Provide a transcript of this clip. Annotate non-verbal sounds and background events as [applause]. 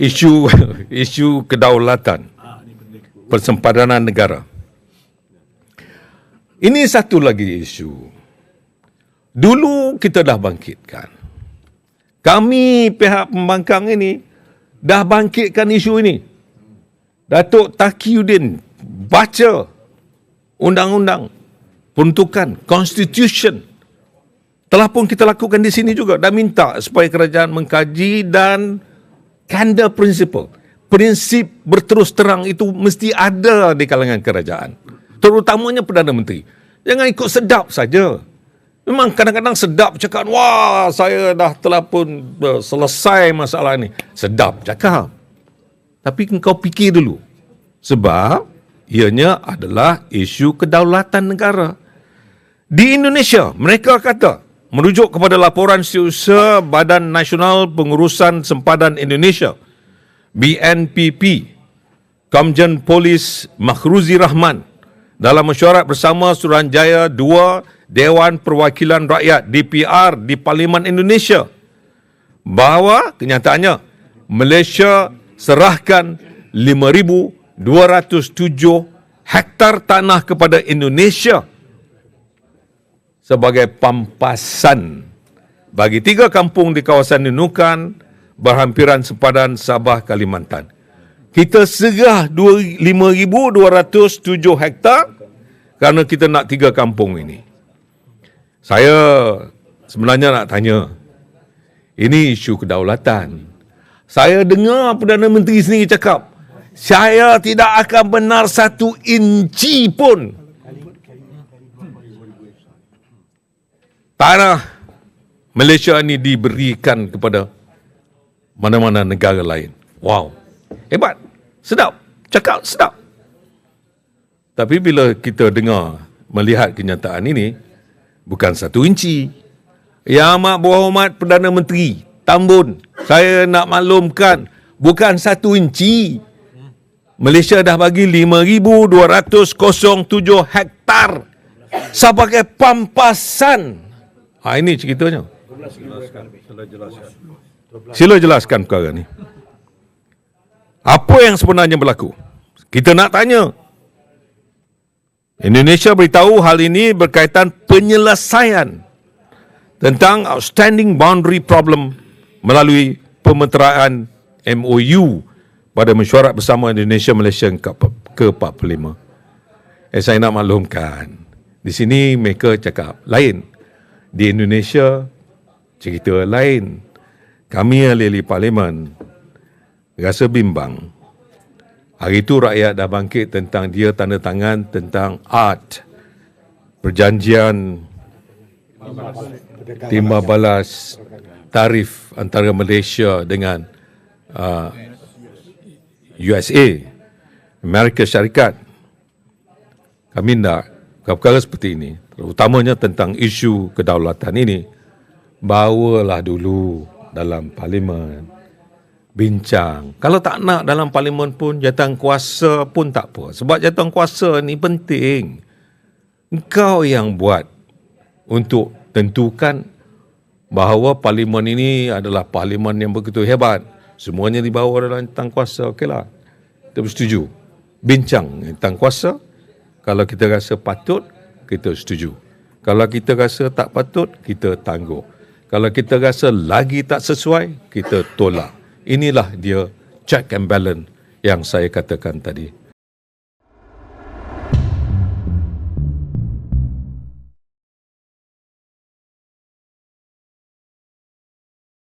isu [laughs] isu kedaulatan persempadanan negara. Ini satu lagi isu. Dulu kita dah bangkitkan. Kami pihak pembangkang ini dah bangkitkan isu ini. Datuk Takiuddin baca undang-undang peruntukan constitution telah pun kita lakukan di sini juga dan minta supaya kerajaan mengkaji dan kanda principle prinsip berterus terang itu mesti ada di kalangan kerajaan. Terutamanya Perdana Menteri. Jangan ikut sedap saja. Memang kadang-kadang sedap cakap wah saya dah telah pun uh, selesai masalah ini sedap cakap. Tapi kau fikir dulu. Sebab ianya adalah isu kedaulatan negara. Di Indonesia mereka kata merujuk kepada laporan setiausaha Badan Nasional Pengurusan Sempadan Indonesia BNPP Komjen Polis Makhruzi Rahman dalam mesyuarat bersama Suruhanjaya 2 Dewan Perwakilan Rakyat DPR di Parlimen Indonesia bahawa kenyataannya Malaysia serahkan 5207 hektar tanah kepada Indonesia sebagai pampasan bagi tiga kampung di kawasan Nunukan berhampiran sepadan Sabah Kalimantan. Kita serah 5,207 hektar kerana kita nak tiga kampung ini. Saya sebenarnya nak tanya, ini isu kedaulatan. Saya dengar Perdana Menteri sendiri cakap, saya tidak akan benar satu inci pun tanah Malaysia ini diberikan kepada mana-mana negara lain. Wow. Hebat. Sedap. Cakap sedap. Tapi bila kita dengar, melihat kenyataan ini, bukan satu inci. Yang amat berhormat Perdana Menteri, Tambun, saya nak maklumkan, bukan satu inci. Malaysia dah bagi 5,207 hektar sebagai pampasan. Ha, ini ceritanya. Sila jelaskan perkara ni. Apa yang sebenarnya berlaku? Kita nak tanya. Indonesia beritahu hal ini berkaitan penyelesaian tentang outstanding boundary problem melalui pemeteraan MOU pada mesyuarat bersama Indonesia Malaysia ke-45. Eh, saya nak maklumkan, di sini mereka cakap lain. Di Indonesia, cerita lain kami ahli-ahli parlimen rasa bimbang. Hari itu rakyat dah bangkit tentang dia tanda tangan tentang art perjanjian timba balas tarif antara Malaysia dengan uh, USA, Amerika Syarikat. Kami tidak perkara seperti ini, terutamanya tentang isu kedaulatan ini, bawalah dulu dalam parlimen bincang. Kalau tak nak dalam parlimen pun jatuh kuasa pun tak apa. Sebab jatuh kuasa ni penting. Engkau yang buat untuk tentukan bahawa parlimen ini adalah parlimen yang begitu hebat. Semuanya dibawa dalam tang kuasa. Okeylah. Kita bersetuju. Bincang tentang kuasa. Kalau kita rasa patut, kita setuju. Kalau kita rasa tak patut, kita tangguh. Kalau kita rasa lagi tak sesuai, kita tolak. Inilah dia check and balance yang saya katakan tadi.